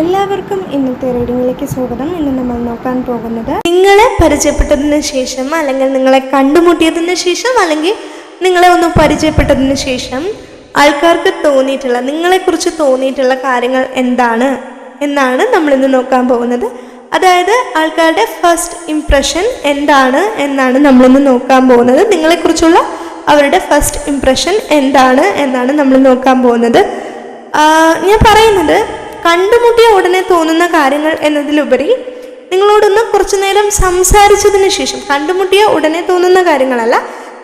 എല്ലാവർക്കും ഇന്നത്തെ റീഡിങ്ങിലേക്ക് സ്വാഗതം. ഇന്ന് നമ്മൾ നോക്കാൻ പോകുന്നത് നിങ്ങളെ പരിചയപ്പെട്ടതിന് ശേഷം അല്ലെങ്കിൽ നിങ്ങളെ കണ്ടുമുട്ടിയതിന് ശേഷം അല്ലെങ്കിൽ നിങ്ങളെ ഒന്ന് പരിചയപ്പെട്ടതിന് ശേഷം ആൾക്കാർക്ക് തോന്നിയിട്ടുള്ള നിങ്ങളെക്കുറിച്ച് തോന്നിയിട്ടുള്ള കാര്യങ്ങൾ എന്താണ് എന്നാണ് നമ്മൾ ഇന്ന് നോക്കാൻ പോകുന്നത്. അതായത് ആൾക്കാരുടെ ഫസ്റ്റ് ഇംപ്രഷൻ എന്താണ് എന്നാണ് നമ്മളിന്ന് നോക്കാൻ പോകുന്നത്. നിങ്ങളെക്കുറിച്ചുള്ള അവരുടെ ഫസ്റ്റ് ഇംപ്രഷൻ എന്താണ് എന്നാണ് നമ്മൾ നോക്കാൻ പോകുന്നത്. ഞാൻ പറയുന്നത് കണ്ടുമുട്ടിയ ഉടനെ തോന്നുന്ന കാര്യങ്ങൾ എന്നതിലുപരി നിങ്ങളോടൊന്ന് കുറച്ചു നേരം സംസാരിച്ചതിന് ശേഷം കണ്ടുമുട്ടിയ ഉടനെ തോന്നുന്ന കാര്യങ്ങളല്ല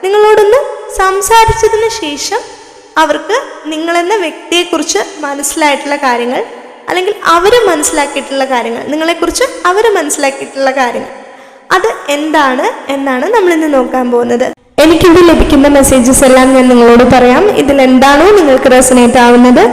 നിങ്ങളോടൊന്ന് സംസാരിച്ചതിന് ശേഷം അവർക്ക് നിങ്ങളെന്ന വ്യക്തിയെക്കുറിച്ച് മനസ്സിലായിട്ടുള്ള കാര്യങ്ങൾ അല്ലെങ്കിൽ അവർ മനസ്സിലാക്കിയിട്ടുള്ള കാര്യങ്ങൾ നിങ്ങളെക്കുറിച്ച് അവർ മനസ്സിലാക്കിയിട്ടുള്ള കാര്യങ്ങൾ അത് എന്താണ് എന്നാണ് നമ്മളിന്ന് നോക്കാൻ പോകുന്നത്. എനിക്കിവിടെ ലഭിക്കുന്ന മെസ്സേജസ് എല്ലാം ഞാൻ നിങ്ങളോട് പറയാം. ഇതിൽ എന്താണോ നിങ്ങൾക്ക് റെസനേറ്റ് ആവുന്നത്.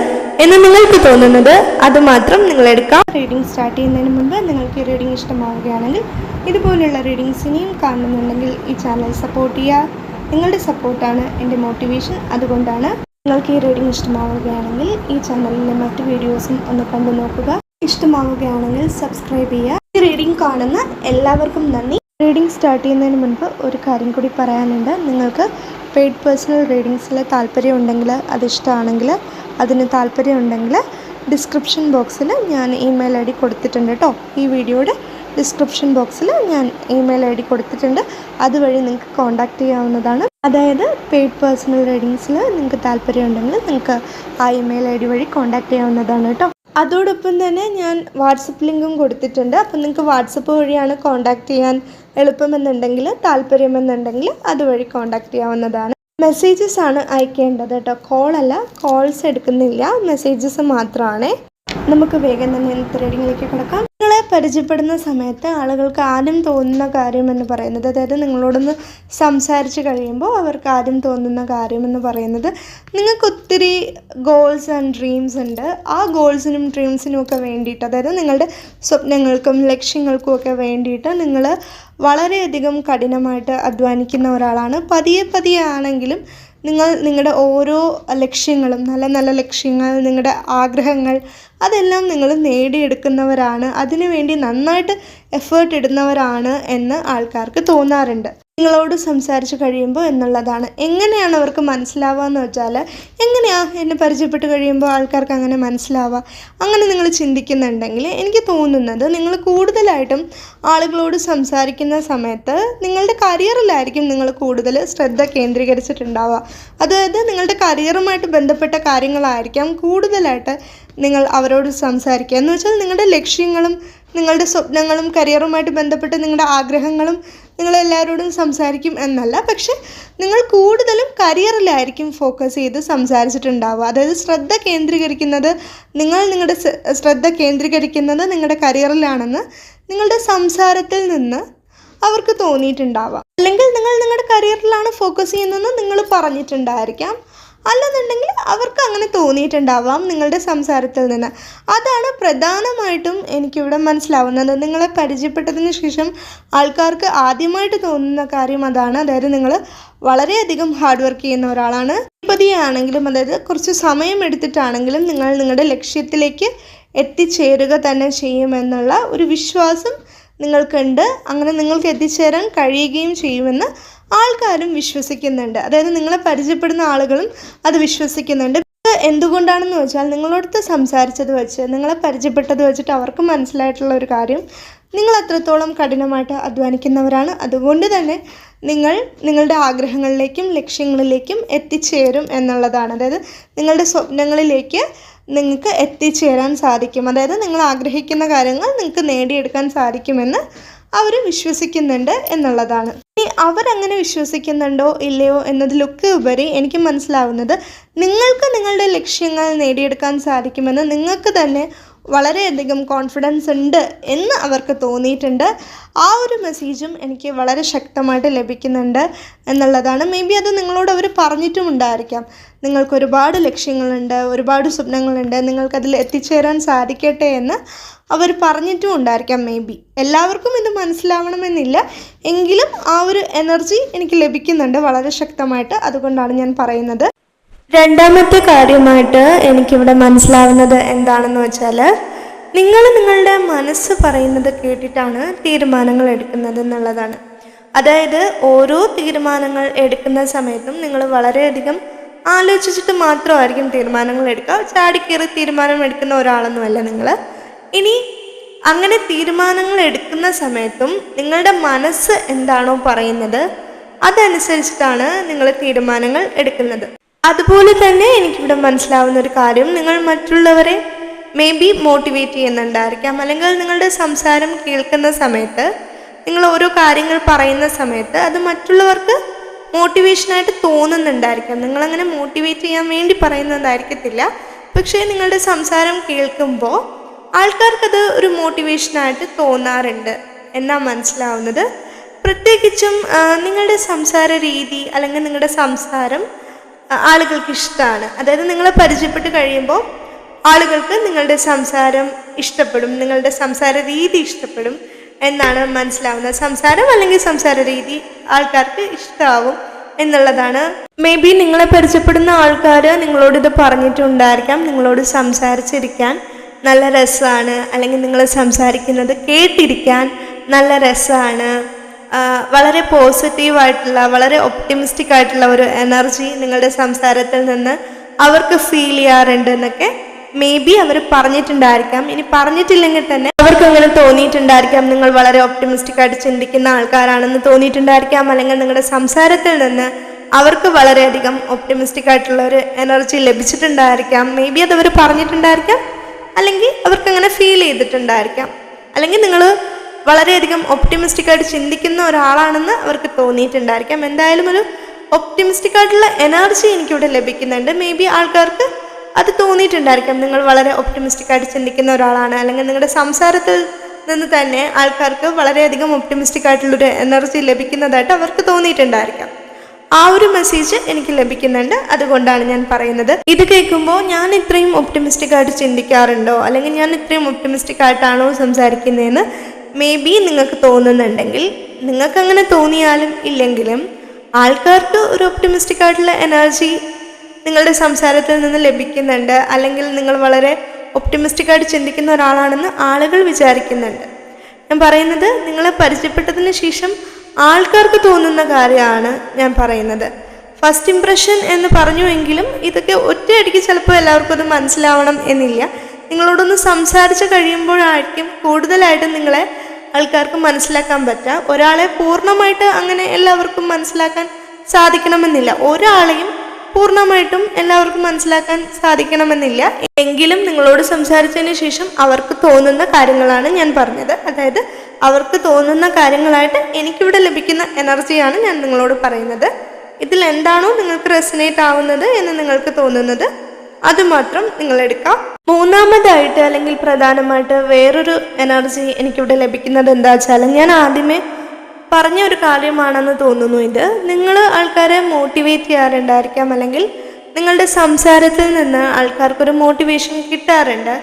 എന്ന് നിങ്ങൾക്ക് തോന്നുന്നത് അതുമാത്രം നിങ്ങൾ എടുക്കാം. റീഡിംഗ് സ്റ്റാർട്ട് ചെയ്യുന്നതിന് മുമ്പ് നിങ്ങൾക്ക് ഈ റീഡിംഗ് ഇഷ്ടമാവുകയാണെങ്കിൽ ഇതുപോലുള്ള റീഡിങ്സ് ഇനിയും കാണുന്നുണ്ടെങ്കിൽ ഈ ചാനൽ സപ്പോർട്ട് ചെയ്യുക. നിങ്ങളുടെ സപ്പോർട്ടാണ് എന്റെ മോട്ടിവേഷൻ അതുകൊണ്ടാണ് നിങ്ങൾക്ക് ഈ റീഡിംഗ് ഇഷ്ടമാവുകയാണെങ്കിൽ ഈ ചാനലിലെ മറ്റ് വീഡിയോസും ഒന്ന് കണ്ടു നോക്കുക. ഇഷ്ടമാവുകയാണെങ്കിൽ സബ്സ്ക്രൈബ് ചെയ്യുക. ഈ റീഡിംഗ് കാണുന്ന എല്ലാവർക്കും നന്ദി. റീഡിംഗ് സ്റ്റാർട്ട് ചെയ്യുന്നതിന് മുൻപ് ഒരു കാര്യം കൂടി പറയാനുണ്ട്. നിങ്ങൾക്ക് പെയ്ഡ് പേഴ്സണൽ റീഡിങ്സിൽ താല്പര്യം ഉണ്ടെങ്കിൽ അത് ഇഷ്ടമാണെങ്കിൽ അതിന് താല്പര്യം ഉണ്ടെങ്കിൽ ഡിസ്ക്രിപ്ഷൻ ബോക്സിൽ ഞാൻ ഇമെയിൽ ഐ ഡി കൊടുത്തിട്ടുണ്ട് കേട്ടോ ഈ വീഡിയോയുടെ ഡിസ്ക്രിപ്ഷൻ ബോക്സിൽ ഞാൻ ഇമെയിൽ ഐ ഡി കൊടുത്തിട്ടുണ്ട്. അതുവഴി നിങ്ങൾക്ക് കോൺടാക്റ്റ് ചെയ്യാവുന്നതാണ്. അതായത് പെയ്ഡ് പേഴ്സണൽ റീഡിങ്സിൽ നിങ്ങൾക്ക് താല്പര്യം ഉണ്ടെങ്കിൽ നിങ്ങൾക്ക് ആ ഇമെയിൽ ഐ ഡി വഴി കോൺടാക്റ്റ് ചെയ്യാവുന്നതാണ് കേട്ടോ അതോടൊപ്പം തന്നെ ഞാൻ വാട്സപ്പ് ലിങ്കും കൊടുത്തിട്ടുണ്ട്. അപ്പം നിങ്ങൾക്ക് വാട്സപ്പ് വഴിയാണ് കോൺടാക്റ്റ് ചെയ്യാൻ എളുപ്പമെന്നുണ്ടെങ്കിൽ താല്പര്യമെന്നുണ്ടെങ്കിൽ അതുവഴി കോൺടാക്റ്റ് ചെയ്യാവുന്നതാണ്. മെസ്സേജസ് ആണ് അയക്കേണ്ടത് കേട്ടോ കോളല്ല കോൾസ് എടുക്കുന്നില്ല. മെസ്സേജസ് മാത്രമാണ് നമുക്ക് വേഗം തന്നെ ഇന്നത്തെ റീഡിങ്ങിലേക്ക് കിടക്കാം. നിങ്ങളെ പരിചയപ്പെടുന്ന സമയത്ത് ആളുകൾക്ക് ആദ്യം തോന്നുന്ന കാര്യം എന്ന് പറയുന്നത് അതായത് നിങ്ങളോടൊന്ന് സംസാരിച്ച് കഴിയുമ്പോൾ അവർക്ക് ആദ്യം തോന്നുന്ന കാര്യം എന്ന് പറയുന്നത് നിങ്ങൾക്ക് ഒത്തിരി ഗോൾസ് ആൻഡ് ഡ്രീംസ് ഉണ്ട്. ആ ഗോൾസിനും ഡ്രീംസിനും ഒക്കെ വേണ്ടിയിട്ട് അതായത് നിങ്ങളുടെ സ്വപ്നങ്ങൾക്കും ലക്ഷ്യങ്ങൾക്കും ഒക്കെ വേണ്ടിയിട്ട് നിങ്ങൾ വളരെയധികം കഠിനമായിട്ട് അധ്വാനിക്കുന്ന ഒരാളാണ്. പതിയെ പതിയെ ആണെങ്കിലും നിങ്ങൾ നിങ്ങളുടെ ഓരോ ലക്ഷ്യങ്ങളും നല്ല നല്ല ലക്ഷ്യങ്ങൾ നിങ്ങളുടെ ആഗ്രഹങ്ങൾ അതെല്ലാം നിങ്ങൾ നേടിയെടുക്കുന്നവരാണ്. അതിനുവേണ്ടി നന്നായിട്ട് എഫേർട്ട് ഇടുന്നവരാണ് എന്ന് ആൾക്കാർക്ക് തോന്നാറുണ്ട്. നിങ്ങളോട് സംസാരിച്ച് കഴിയുമ്പോൾ എന്നുള്ളതാണ്. എങ്ങനെയാണ് അവർക്ക് മനസ്സിലാവുക എന്ന് വെച്ചാൽ എങ്ങനെയാ എന്നെ പരിചയപ്പെട്ട് കഴിയുമ്പോൾ ആൾക്കാർക്ക് അങ്ങനെ മനസ്സിലാവുക? അങ്ങനെ നിങ്ങൾ ചിന്തിക്കുന്നുണ്ടെങ്കിൽ എനിക്ക് തോന്നുന്നത് നിങ്ങൾ കൂടുതലായിട്ടും ആളുകളോട് സംസാരിക്കുന്ന സമയത്ത് നിങ്ങളുടെ കരിയറിലായിരിക്കും നിങ്ങൾ കൂടുതൽ ശ്രദ്ധ കേന്ദ്രീകരിച്ചിട്ടുണ്ടാവുക. അതായത് നിങ്ങളുടെ കരിയറുമായിട്ട് ബന്ധപ്പെട്ട കാര്യങ്ങളായിരിക്കാം കൂടുതലായിട്ട് നിങ്ങൾ അവരോട് സംസാരിക്കുക. എന്ന് വെച്ചാൽ നിങ്ങളുടെ ലക്ഷ്യങ്ങളും നിങ്ങളുടെ സ്വപ്നങ്ങളും കരിയറുമായിട്ട് ബന്ധപ്പെട്ട് നിങ്ങളുടെ ആഗ്രഹങ്ങളും നിങ്ങൾ എല്ലാവരോടും സംസാരിക്കും എന്നല്ല. പക്ഷെ നിങ്ങൾ കൂടുതലും കരിയറിലായിരിക്കും ഫോക്കസ് ചെയ്ത് സംസാരിച്ചിട്ടുണ്ടാവുക. അതായത് ശ്രദ്ധ കേന്ദ്രീകരിക്കുന്നത് നിങ്ങൾ നിങ്ങളുടെ ശ്രദ്ധ കേന്ദ്രീകരിക്കുന്നത് നിങ്ങളുടെ കരിയറിലാണെന്ന് നിങ്ങളുടെ സംസാരത്തിൽ നിന്ന് അവർക്ക് തോന്നിയിട്ടുണ്ടാവാം. അല്ലെങ്കിൽ നിങ്ങൾ നിങ്ങളുടെ കരിയറിലാണ് ഫോക്കസ് ചെയ്യുന്നതെന്ന് നിങ്ങൾ പറഞ്ഞിട്ടുണ്ടായിരിക്കാം. അല്ലെന്നുണ്ടെങ്കിൽ അവർക്ക് അങ്ങനെ തോന്നിയിട്ടുണ്ടാവാം നിങ്ങളുടെ സംസാരത്തിൽ നിന്ന്. അതാണ് പ്രധാനമായിട്ടും എനിക്കിവിടെ മനസ്സിലാവുന്നത്. നിങ്ങളെ പരിചയപ്പെട്ടതിന് ശേഷം ആൾക്കാർക്ക് ആദ്യമായിട്ട് തോന്നുന്ന കാര്യം അതാണ്. അതായത് നിങ്ങൾ വളരെയധികം ഹാർഡ് വർക്ക് ചെയ്യുന്ന ഒരാളാണ്. പതിയാണെങ്കിലും അതായത് കുറച്ച് സമയം എടുത്തിട്ടാണെങ്കിലും നിങ്ങൾ നിങ്ങളുടെ ലക്ഷ്യത്തിലേക്ക് എത്തിച്ചേരുക തന്നെ ചെയ്യുമെന്നുള്ള ഒരു വിശ്വാസം നിങ്ങൾക്കുണ്ട്. അങ്ങനെ നിങ്ങൾക്ക് എത്തിച്ചേരാൻ കഴിയുകയും ചെയ്യുമെന്ന് ആൾക്കാരും വിശ്വസിക്കുന്നുണ്ട്. അതായത് നിങ്ങളെ പരിചയപ്പെടുന്ന ആളുകളും അത് വിശ്വസിക്കുന്നുണ്ട്. എന്തുകൊണ്ടാണെന്ന് വെച്ചാൽ നിങ്ങളോടത്ത് സംസാരിച്ചത് വെച്ച് നിങ്ങളെ പരിചയപ്പെട്ടത് വെച്ചിട്ട് അവർക്ക് മനസ്സിലായിട്ടുള്ള ഒരു കാര്യം നിങ്ങൾ അത്രത്തോളം കഠിനമായിട്ട് അധ്വാനിക്കുന്നവരാണ്. അതുകൊണ്ട് തന്നെ നിങ്ങൾ നിങ്ങളുടെ ആഗ്രഹങ്ങളിലേക്കും ലക്ഷ്യങ്ങളിലേക്കും എത്തിച്ചേരും എന്നുള്ളതാണ്. അതായത് നിങ്ങളുടെ സ്വപ്നങ്ങളിലേക്ക് നിങ്ങൾക്ക് എത്തിച്ചേരാൻ സാധിക്കും. അതായത് നിങ്ങൾ ആഗ്രഹിക്കുന്ന കാര്യങ്ങൾ നിങ്ങൾക്ക് നേടിയെടുക്കാൻ സാധിക്കുമെന്ന് അവർ വിശ്വസിക്കുന്നുണ്ട് എന്നുള്ളതാണ്. ഇനി അവരങ്ങനെ വിശ്വസിക്കുന്നുണ്ടോ ഇല്ലയോ എന്നതിലൊക്കെ ഉപരി എനിക്ക് മനസ്സിലാവുന്നത് നിങ്ങൾക്ക് നിങ്ങളുടെ ലക്ഷ്യങ്ങൾ നേടിയെടുക്കാൻ സാധിക്കുമെന്ന് നിങ്ങൾക്ക് തന്നെ വളരെയധികം കോൺഫിഡൻസ് ഉണ്ട് എന്ന് അവർക്ക് തോന്നിയിട്ടുണ്ട്. ആ ഒരു മെസ്സേജും എനിക്ക് വളരെ ശക്തമായിട്ട് ലഭിക്കുന്നുണ്ട് എന്നുള്ളതാണ്. മേ ബി അത് നിങ്ങളോട് അവർ പറഞ്ഞിട്ടും ഉണ്ടായിരിക്കാം. നിങ്ങൾക്ക് ഒരുപാട് ലക്ഷ്യങ്ങളുണ്ട് ഒരുപാട് സ്വപ്നങ്ങളുണ്ട്. നിങ്ങൾക്കതിൽ എത്തിച്ചേരാൻ സാധിക്കട്ടെ എന്ന് അവർ പറഞ്ഞിട്ടും ഉണ്ടായിരിക്കാം മേ ബി എല്ലാവർക്കും ഇത് മനസ്സിലാവണമെന്നില്ല. എങ്കിലും ആ ഒരു എനർജി എനിക്ക് ലഭിക്കുന്നുണ്ട് വളരെ ശക്തമായിട്ട്. അതുകൊണ്ടാണ് ഞാൻ പറയുന്നത്. രണ്ടാമത്തെ കാര്യമായിട്ട് എനിക്കിവിടെ മനസ്സിലാവുന്നത് എന്താണെന്ന് വെച്ചാൽ നിങ്ങൾ നിങ്ങളുടെ മനസ്സ് പറയുന്നത് കേട്ടിട്ടാണ് തീരുമാനങ്ങൾ എടുക്കുന്നത് എന്നുള്ളതാണ്. അതായത് ഓരോ തീരുമാനങ്ങൾ എടുക്കുന്ന സമയത്തും നിങ്ങൾ വളരെയധികം ആലോചിച്ചിട്ട് മാത്രമായിരിക്കും തീരുമാനങ്ങൾ എടുക്കുക. ചാടിക്കേറി തീരുമാനം എടുക്കുന്ന ഒരാളൊന്നുമല്ല നിങ്ങൾ ഇനി അങ്ങനെ തീരുമാനങ്ങൾ എടുക്കുന്ന സമയത്തും നിങ്ങളുടെ മനസ്സ് എന്താണോ പറയുന്നത് അതനുസരിച്ചിട്ടാണ് നിങ്ങൾ തീരുമാനങ്ങൾ എടുക്കുന്നത്. അതുപോലെ തന്നെ എനിക്കിവിടെ മനസ്സിലാവുന്ന ഒരു കാര്യം. നിങ്ങൾ മറ്റുള്ളവരെ മേ ബി മോട്ടിവേറ്റ് ചെയ്യുന്നുണ്ടായിരിക്കാം. അല്ലെങ്കിൽ നിങ്ങളുടെ സംസാരം കേൾക്കുന്ന സമയത്ത് നിങ്ങൾ ഓരോ കാര്യങ്ങൾ പറയുന്ന സമയത്ത് അത് മറ്റുള്ളവർക്ക് മോട്ടിവേഷനായിട്ട് തോന്നുന്നുണ്ടായിരിക്കാം. നിങ്ങളങ്ങനെ മോട്ടിവേറ്റ് ചെയ്യാൻ വേണ്ടി പറയുന്നതായിരിക്കത്തില്ല. പക്ഷേ നിങ്ങളുടെ സംസാരം കേൾക്കുമ്പോൾ ആൾക്കാർക്കത് ഒരു മോട്ടിവേഷനായിട്ട് തോന്നാറുണ്ട് എന്നാ മനസ്സിലാവുന്നത്. പ്രത്യേകിച്ചും നിങ്ങളുടെ സംസാര രീതി അല്ലെങ്കിൽ നിങ്ങളുടെ സംസാരം ആളുകൾക്ക് ഇഷ്ടമാണ് അതായത് നിങ്ങളെ പരിചയപ്പെട്ട് കഴിയുമ്പോൾ ആളുകൾക്ക് നിങ്ങളുടെ സംസാരം ഇഷ്ടപ്പെടും നിങ്ങളുടെ സംസാര രീതി ഇഷ്ടപ്പെടും എന്നാണ് മനസ്സിലാവുന്നത്. സംസാരം അല്ലെങ്കിൽ സംസാര രീതി ആൾക്കാർക്ക് ഇഷ്ടമാവും എന്നുള്ളതാണ്. മേ ബി നിങ്ങളെ പരിചയപ്പെടുന്ന ആൾക്കാർ നിങ്ങളോട് ഇത് പറഞ്ഞിട്ടുണ്ടായിരിക്കാം നിങ്ങളോട് സംസാരിച്ചിരിക്കാൻ നല്ല രസമാണ് അല്ലെങ്കിൽ നിങ്ങൾ സംസാരിക്കുന്നത് കേട്ടിരിക്കാൻ നല്ല രസമാണ്. വളരെ പോസിറ്റീവായിട്ടുള്ള വളരെ ഒപ്റ്റിമിസ്റ്റിക് ആയിട്ടുള്ള ഒരു എനർജി നിങ്ങളുടെ സംസാരത്തിൽ നിന്ന് അവർക്ക് ഫീൽ ചെയ്യാറുണ്ട് എന്നൊക്കെ മേ ബി അവർ പറഞ്ഞിട്ടുണ്ടായിരിക്കാം. ഇനി പറഞ്ഞിട്ടില്ലെങ്കിൽ തന്നെ അവർക്ക് അങ്ങനെ തോന്നിയിട്ടുണ്ടായിരിക്കാം. നിങ്ങൾ വളരെ ഒപ്റ്റിമിസ്റ്റിക് ആയിട്ട് ചിന്തിക്കുന്ന ആൾക്കാരാണെന്ന് തോന്നിയിട്ടുണ്ടായിരിക്കാം. അല്ലെങ്കിൽ നിങ്ങളുടെ സംസാരത്തിൽ നിന്ന് അവർക്ക് വളരെയധികം ഒപ്റ്റിമിസ്റ്റിക് ആയിട്ടുള്ള ഒരു എനർജി ലഭിച്ചിട്ടുണ്ടായിരിക്കാം. മേ ബി അത് അവർ പറഞ്ഞിട്ടുണ്ടായിരിക്കാം. അല്ലെങ്കിൽ അവർക്ക് അങ്ങനെ ഫീൽ ചെയ്തിട്ടുണ്ടായിരിക്കാം. അല്ലെങ്കിൽ നിങ്ങൾ വളരെയധികം ഒപ്റ്റിമിസ്റ്റിക് ആയിട്ട് ചിന്തിക്കുന്ന ഒരാളാണെന്ന് അവർക്ക് തോന്നിയിട്ടുണ്ടായിരിക്കാം. എന്തായാലും ഒരു ഒപ്റ്റിമിസ്റ്റിക് ആയിട്ടുള്ള എനർജി എനിക്കിവിടെ ലഭിക്കുന്നുണ്ട്. മേ ബി ആൾക്കാർക്ക് അത് തോന്നിയിട്ടുണ്ടായിരിക്കാം. നിങ്ങൾ വളരെ ഒപ്റ്റിമിസ്റ്റിക് ആയിട്ട് ചിന്തിക്കുന്ന ഒരാളാണ്. അല്ലെങ്കിൽ നിങ്ങളുടെ സംസാരത്തിൽ നിന്ന് തന്നെ ആൾക്കാർക്ക് വളരെയധികം ഒപ്റ്റിമിസ്റ്റിക് ആയിട്ടുള്ളൊരു എനർജി ലഭിക്കുന്നതായിട്ട് അവർക്ക് തോന്നിയിട്ടുണ്ടായിരിക്കാം. ആ ഒരു മെസ്സേജ് എനിക്ക് ലഭിക്കുന്നുണ്ട്. അതുകൊണ്ടാണ് ഞാൻ പറയുന്നത്. ഇത് കേൾക്കുമ്പോൾ ഞാൻ ഇത്രയും ഒപ്റ്റിമിസ്റ്റിക് ആയിട്ട് ചിന്തിക്കാറുണ്ടോ? അല്ലെങ്കിൽ ഞാൻ ഇത്രയും ഒപ്റ്റിമിസ്റ്റിക് ആയിട്ടാണോ സംസാരിക്കുന്നതെന്ന് മേ ബി നിങ്ങൾക്ക് തോന്നുന്നുണ്ടെങ്കിൽ നിങ്ങൾക്ക് അങ്ങനെ തോന്നിയാലും ഇല്ലെങ്കിലും ആൾക്കാർക്ക് ഒരു ഒപ്റ്റിമിസ്റ്റിക് ആയിട്ടുള്ള എനർജി നിങ്ങളുടെ സംസാരത്തിൽ നിന്ന് ലഭിക്കുന്നുണ്ട്. അല്ലെങ്കിൽ നിങ്ങൾ വളരെ ഒപ്റ്റിമിസ്റ്റിക് ആയിട്ട് ചിന്തിക്കുന്ന ഒരാളാണെന്ന് ആളുകൾ വിചാരിക്കുന്നുണ്ട്. ഞാൻ പറയുന്നത് നിങ്ങളെ പരിചയപ്പെട്ടതിന് ശേഷം ആൾക്കാർക്ക് തോന്നുന്ന കാര്യമാണ് ഞാൻ പറയുന്നത്. ഫസ്റ്റ് ഇംപ്രഷൻ എന്ന് പറഞ്ഞുവെങ്കിലും ഇതൊക്കെ ഒറ്റയടിക്ക് ചിലപ്പോൾ എല്ലാവർക്കും അത് മനസ്സിലാവണം എന്നില്ല. നിങ്ങളോടൊന്ന് സംസാരിച്ച് കഴിയുമ്പോഴായിരിക്കും കൂടുതലായിട്ടും നിങ്ങളെ ആൾക്കാർക്ക് മനസ്സിലാക്കാൻ പറ്റുക ഒരാളെ പൂർണമായിട്ട് അങ്ങനെ എല്ലാവർക്കും മനസ്സിലാക്കാൻ സാധിക്കണമെന്നില്ല. ഒരാളെയും പൂർണമായിട്ടും എല്ലാവർക്കും മനസ്സിലാക്കാൻ സാധിക്കണമെന്നില്ല. എങ്കിലും നിങ്ങളോട് സംസാരിച്ചതിന് ശേഷം അവർക്ക് തോന്നുന്ന കാര്യങ്ങളാണ് ഞാൻ പറഞ്ഞത്. അതായത് അവർക്ക് തോന്നുന്ന കാര്യങ്ങളായിട്ട് എനിക്കിവിടെ ലഭിക്കുന്ന എനർജിയാണ് ഞാൻ നിങ്ങളോട് പറയുന്നത്. ഇതിൽ എന്താണോ നിങ്ങൾക്ക് റെസിനേറ്റ് ആവുന്നത് എന്ന് നിങ്ങൾക്ക് തോന്നുന്നത്. അത് മാത്രം നിങ്ങൾ എടുക്കാം മൂന്നാമതായിട്ട് അല്ലെങ്കിൽ പ്രധാനമായിട്ട് വേറൊരു എനർജി എനിക്കിവിടെ ലഭിക്കുന്നത് എന്താ വെച്ചാൽ ഞാൻ ആദ്യമേ പറഞ്ഞ ഒരു കാര്യമാണെന്ന് തോന്നുന്നു ഇത്. നിങ്ങൾ ആൾക്കാരെ മോട്ടിവേറ്റ് ചെയ്യാറുണ്ടായിരിക്കാം അല്ലെങ്കിൽ നിങ്ങളുടെ സംസാരത്തിൽ നിന്ന് ആൾക്കാർക്കൊരു മോട്ടിവേഷൻ കിട്ടാറുണ്ട്.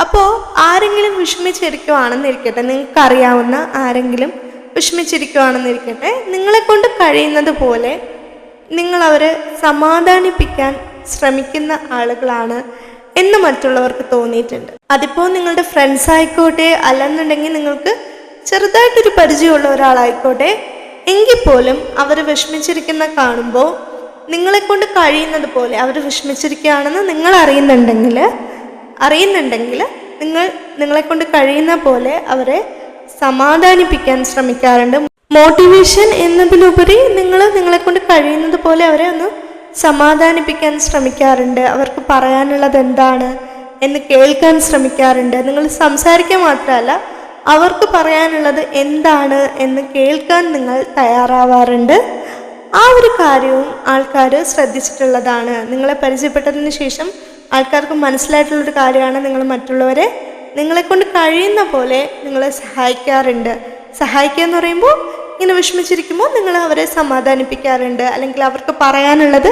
അപ്പോൾ ആരെങ്കിലും വിഷമിച്ചിരിക്കുവാണെന്നിരിക്കട്ടെ നിങ്ങൾക്കറിയാവുന്ന ആരെങ്കിലും വിഷമിച്ചിരിക്കുവാണെന്നിരിക്കട്ടെ നിങ്ങളെ കൊണ്ട് കഴിയുന്നത് പോലെ നിങ്ങളവരെ സമാധാനിപ്പിക്കാൻ ശ്രമിക്കുന്ന ആളുകളാണ് എന്ന് മറ്റുള്ളവർക്ക് തോന്നിയിട്ടുണ്ട്. അതിപ്പോൾ നിങ്ങളുടെ ഫ്രണ്ട്സ് ആയിക്കോട്ടെ അല്ലെന്നുണ്ടെങ്കിൽ നിങ്ങൾക്ക് ചെറുതായിട്ടൊരു പരിചയമുള്ള ഒരാളായിക്കോട്ടെ എങ്കിൽ പോലും അവർ വിഷമിച്ചിരിക്കുന്ന കാണുമ്പോൾ നിങ്ങളെ കൊണ്ട് കഴിയുന്നത് പോലെ അവർ വിഷമിച്ചിരിക്കുകയാണെന്ന് നിങ്ങൾ അറിയുന്നുണ്ടെങ്കിൽ അറിയുന്നുണ്ടെങ്കിൽ നിങ്ങൾ നിങ്ങളെ കൊണ്ട് കഴിയുന്ന പോലെ അവരെ സമാധാനിപ്പിക്കാൻ ശ്രമിക്കാറുണ്ട്. മോട്ടിവേഷൻ എന്നതിലുപരി നിങ്ങൾ നിങ്ങളെ കൊണ്ട് കഴിയുന്നത് പോലെ അവരെ ഒന്ന് സമാധാനിപ്പിക്കാൻ ശ്രമിക്കാറുണ്ട്. അവർക്ക് പറയാനുള്ളത് എന്താണ് എന്ന് കേൾക്കാൻ ശ്രമിക്കാറുണ്ട്. നിങ്ങൾ സംസാരിക്കാൻ മാത്രമല്ല അവർക്ക് പറയാനുള്ളത് എന്താണ് എന്ന് കേൾക്കാൻ നിങ്ങൾ തയ്യാറാവാറുണ്ട്. ആ ഒരു കാര്യവും ആൾക്കാർ ശ്രദ്ധിച്ചിട്ടുള്ളതാണ്. നിങ്ങളെ പരിചയപ്പെട്ടതിന് ശേഷം ആൾക്കാർക്ക് മനസ്സിലായിട്ടുള്ളൊരു കാര്യമാണ് നിങ്ങൾ മറ്റുള്ളവരെ നിങ്ങളെക്കൊണ്ട് കഴിയുന്ന പോലെ നിങ്ങളെ സഹായിക്കാറുണ്ട്. സഹായിക്കുക എന്ന് പറയുമ്പോൾ ഇങ്ങനെ വിഷമിച്ചിരിക്കുമ്പോൾ നിങ്ങൾ അവരെ സമാധാനിപ്പിക്കാറുണ്ട് അല്ലെങ്കിൽ അവർക്ക് പറയാനുള്ളത്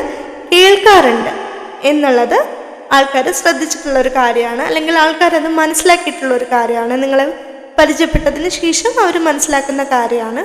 കേൾക്കാറുണ്ട് എന്നുള്ളത് ആൾക്കാർ ശ്രദ്ധിച്ചിട്ടുള്ള ഒരു കാര്യമാണ്. അല്ലെങ്കിൽ ആൾക്കാരത് മനസ്സിലാക്കിയിട്ടുള്ള ഒരു കാര്യമാണ്. നിങ്ങളെ പരിചയപ്പെട്ടതിന് ശേഷം അവർ മനസ്സിലാക്കുന്ന കാര്യമാണ്.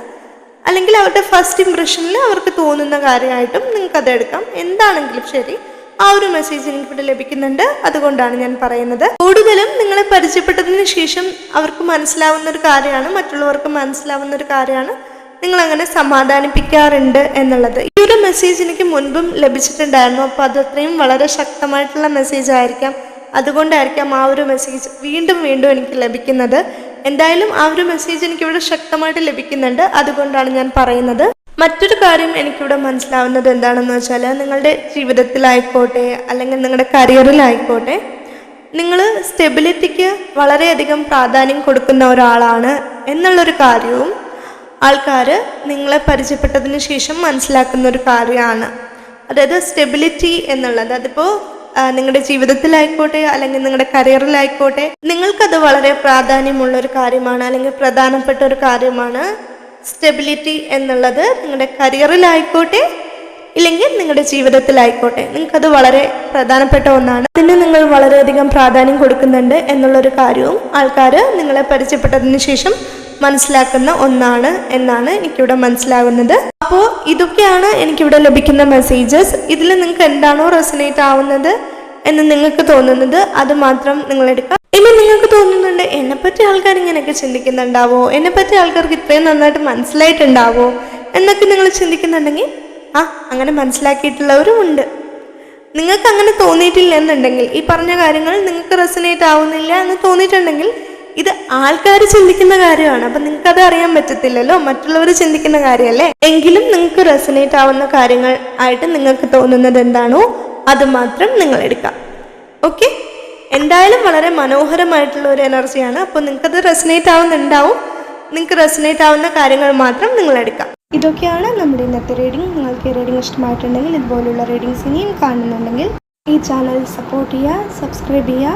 അല്ലെങ്കിൽ അവരുടെ ഫസ്റ്റ് ഇംപ്രഷനിൽ അവർക്ക് തോന്നുന്ന കാര്യമായിട്ടും നിങ്ങൾക്ക് അത് എടുക്കാം. എന്താണെങ്കിലും ശരി ആ ഒരു മെസ്സേജ് എനിക്കിവിടെ ലഭിക്കുന്നുണ്ട്. അതുകൊണ്ടാണ് ഞാൻ പറയുന്നത്. കൂടുതലും നിങ്ങളെ പരിചയപ്പെട്ടതിന് ശേഷം അവർക്ക് മനസ്സിലാവുന്ന ഒരു കാര്യമാണ് മറ്റുള്ളവർക്ക് മനസ്സിലാവുന്ന ഒരു കാര്യമാണ്. നിങ്ങൾ അങ്ങനെ സമാധാനിപ്പിക്കാറുണ്ട് എന്നുള്ളത്. ഈ ഒരു മെസ്സേജ് എനിക്ക് മുൻപും ലഭിച്ചിട്ടുണ്ടായിരുന്നു. അപ്പോൾ അത് അത്രയും വളരെ ശക്തമായിട്ടുള്ള മെസ്സേജ് ആയിരിക്കാം. അതുകൊണ്ടായിരിക്കാം ആ ഒരു മെസ്സേജ് വീണ്ടും വീണ്ടും എനിക്ക് ലഭിക്കുന്നത്. എന്തായാലും ആ ഒരു മെസ്സേജ് എനിക്കിവിടെ ശക്തമായിട്ട് ലഭിക്കുന്നുണ്ട്. അതുകൊണ്ടാണ് ഞാൻ പറയുന്നത്. മറ്റൊരു കാര്യം എനിക്കിവിടെ മനസ്സിലാവുന്നത് എന്താണെന്ന് വെച്ചാൽ നിങ്ങളുടെ ജീവിതത്തിലായിക്കോട്ടെ അല്ലെങ്കിൽ നിങ്ങളുടെ കരിയറിലായിക്കോട്ടെ നിങ്ങൾ സ്റ്റെബിലിറ്റിക്ക് വളരെയധികം പ്രാധാന്യം കൊടുക്കുന്ന ഒരാളാണ് എന്നുള്ളൊരു കാര്യവും ആൾക്കാർ നിങ്ങളെ പരിചയപ്പെട്ടതിന് ശേഷം മനസ്സിലാക്കുന്ന ഒരു കാര്യമാണ്. അതായത് സ്റ്റെബിലിറ്റി എന്നുള്ളത്. അതിപ്പോൾ നിങ്ങളുടെ ജീവിതത്തിലായിക്കോട്ടെ അല്ലെങ്കിൽ നിങ്ങളുടെ കരിയറിലായിക്കോട്ടെ നിങ്ങൾക്കത് വളരെ പ്രാധാന്യമുള്ള ഒരു കാര്യമാണ് അല്ലെങ്കിൽ പ്രധാനപ്പെട്ട ഒരു കാര്യമാണ് സ്റ്റെബിലിറ്റി എന്നുള്ളത്. നിങ്ങളുടെ കരിയറിലായിക്കോട്ടെ ഇല്ലെങ്കിൽ നിങ്ങളുടെ ജീവിതത്തിലായിക്കോട്ടെ നിങ്ങൾക്കത് വളരെ പ്രധാനപ്പെട്ട ഒന്നാണ്. അതിന് നിങ്ങൾ വളരെയധികം പ്രാധാന്യം കൊടുക്കുന്നുണ്ട് എന്നുള്ളൊരു കാര്യവും ആൾക്കാർ നിങ്ങളെ പരിചയപ്പെട്ടതിന് ശേഷം മനസ്സിലാക്കുന്ന ഒന്നാണ് എന്നാണ് എനിക്കിവിടെ മനസ്സിലാകുന്നത് അപ്പോൾ ഇതൊക്കെയാണ് എനിക്കിവിടെ ലഭിക്കുന്ന മെസ്സേജസ് ഇതിൽ നിങ്ങൾക്ക് എന്താണോ റെസനേറ്റ് ആവുന്നത് എന്ന് നിങ്ങൾക്ക് തോന്നുന്നത് അത് മാത്രം നിങ്ങൾ എടുക്കുക ഇനി നിങ്ങൾക്ക് തോന്നുന്നുണ്ട് എന്നെപ്പറ്റി ആൾക്കാർ ഇങ്ങനെയൊക്കെ ചിന്തിക്കുന്നുണ്ടാവോ? എന്നെപ്പറ്റി ആൾക്കാർക്ക് ഇത്രയും നന്നായിട്ട് മനസ്സിലായിട്ടുണ്ടാവോ? എന്നൊക്കെ നിങ്ങൾ ചിന്തിക്കുന്നുണ്ടെങ്കിൽ ആ അങ്ങനെ മനസ്സിലാക്കിയിട്ടുള്ളവരും ഉണ്ട്. നിങ്ങൾക്ക് അങ്ങനെ തോന്നിയിട്ടില്ല എന്നുണ്ടെങ്കിൽ ഈ പറഞ്ഞ കാര്യങ്ങൾ നിങ്ങൾക്ക് റെസനേറ്റ് ആവുന്നില്ല എന്ന് തോന്നിയിട്ടുണ്ടെങ്കിൽ ഇത് ആൾക്കാർ ചിന്തിക്കുന്ന കാര്യമാണ്. അപ്പം നിങ്ങൾക്ക് അത് അറിയാൻ പറ്റത്തില്ലല്ലോ? മറ്റുള്ളവർ ചിന്തിക്കുന്ന കാര്യമല്ലേ എങ്കിലും നിങ്ങൾക്ക് റെസനേറ്റ് ആവുന്ന കാര്യങ്ങൾ ആയിട്ട് നിങ്ങൾക്ക് തോന്നുന്നത് എന്താണോ അത് മാത്രം നിങ്ങൾ എടുക്കാം. ഓക്കെ എന്തായാലും വളരെ മനോഹരമായിട്ടുള്ള ഒരു എനർജിയാണ് അപ്പോൾ നിങ്ങൾക്കത് റെസനേറ്റ് ആവുന്നുണ്ടാവും. നിങ്ങൾക്ക് റെസനേറ്റ് ആവുന്ന കാര്യങ്ങൾ മാത്രം നിങ്ങൾ എടുക്കാം. ഇതൊക്കെയാണ് നമ്മുടെ ഇന്നത്തെ റീഡിംഗ് നിങ്ങൾക്ക് ഈ റീഡിംഗ് ഇഷ്ടമായിട്ടുണ്ടെങ്കിൽ ഇതുപോലുള്ള റീഡിങ്സ് ഇനിയും കാണുന്നുണ്ടെങ്കിൽ ഈ ചാനൽ സപ്പോർട്ട് ചെയ്യുക സബ്സ്ക്രൈബ് ചെയ്യുക.